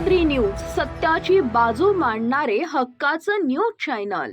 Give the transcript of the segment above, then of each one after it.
Sahyadri news सत्याची बाजू मांडणारे हक्काचं न्यूज चॅनल.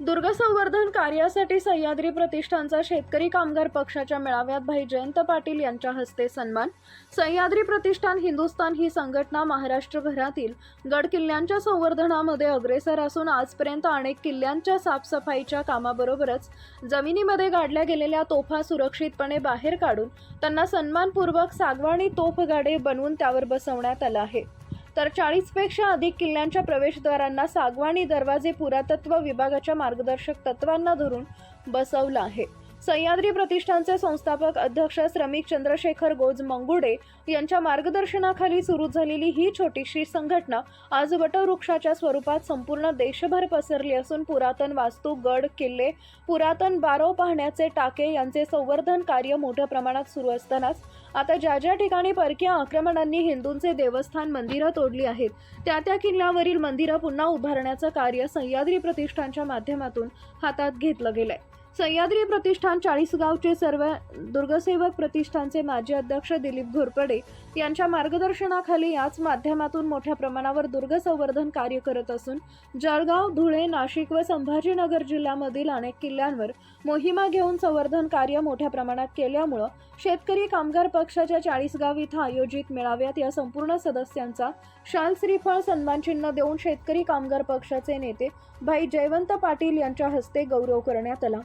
दुर्ग संवर्धन कार्यासाठी सह्याद्री प्रतिष्ठानचा शेतकरी कामगार पक्षाच्या मेळाव्यात भाई जयंत पाटील यांच्या हस्ते सन्मान. सह्याद्री प्रतिष्ठान हिंदुस्थान ही संघटना महाराष्ट्रभरातील गड किल्ल्यांच्या संवर्धनामध्ये अग्रेसर असून आजपर्यंत अनेक किल्ल्यांच्या साफसफाईच्या कामाबरोबरच जमिनीमध्ये गाडल्या गेलेल्या तोफा सुरक्षितपणे बाहेर काढून त्यांना सन्मानपूर्वक सागवानी तोफगाडे बनवून त्यावर बसवण्यात आलं आहे. तर चाळीसपेक्षा अधिक किल्ल्यांच्या प्रवेशद्वारांना सागवानी दरवाजे पुरातत्व विभागाच्या मार्गदर्शक तत्वांना धरून बसवलं आहे. सह्याद्री प्रतिष्ठानचे संस्थापक अध्यक्ष श्रमिक चंद्रशेखर गोज मंगुडे यांच्या मार्गदर्शनाखाली सुरू झालेली ही छोटीशी संघटना आज वटवृक्षाच्या स्वरूपात संपूर्ण देशभर पसरली असून पुरातन वास्तू गड किल्ले पुरातन बारव पाहण्याचे टाके यांचे संवर्धन कार्य मोठ्या प्रमाणात सुरू असतानाच आता ज्या ज्या ठिकाणी परकीय आक्रमणांनी हिंदूंचे देवस्थान मंदिरं तोडली आहेत त्या त्या किल्ल्यावरील मंदिरं पुन्हा उभारण्याचं कार्य सह्याद्री प्रतिष्ठानच्या माध्यमातून हातात घेतलं गेलंय. सह्याद्री प्रतिष्ठान चाळीसगावचे सर्व दुर्गसेवक प्रतिष्ठानचे माजी अध्यक्ष दिलीप घोरपडे यांच्या मार्गदर्शनाखाली याच माध्यमातून मोठ्या प्रमाणावर दुर्ग संवर्धन कार्य करत असून जळगाव धुळे नाशिक व संभाजीनगर जिल्ह्यामधील अनेक किल्ल्यांवर मोहिमा घेऊन संवर्धन कार्य मोठ्या प्रमाणात केल्यामुळं शेतकरी कामगार पक्षाच्या चाळीसगाव इथं आयोजित मेळाव्यात या संपूर्ण सदस्यांचा शाल श्रीफळ सन्मानचिन्ह देऊन शेतकरी कामगार पक्षाचे नेते भाई जयवंत पाटील यांच्या हस्ते गौरव करण्यात आला.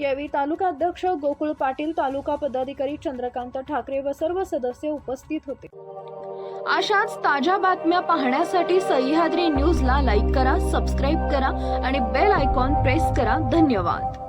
यावेळी तालुका अध्यक्ष गोकुळ पाटील तालुका पदाधिकारी चंद्रकांत ठाकरे व सर्व सदस्य उपस्थित होते. अशाच ताज्या बातम्या पाहण्यासाठी सह्याद्री न्यूजला लाईक करा सबस्क्राईब करा आणि बेल आयकॉन प्रेस करा. धन्यवाद.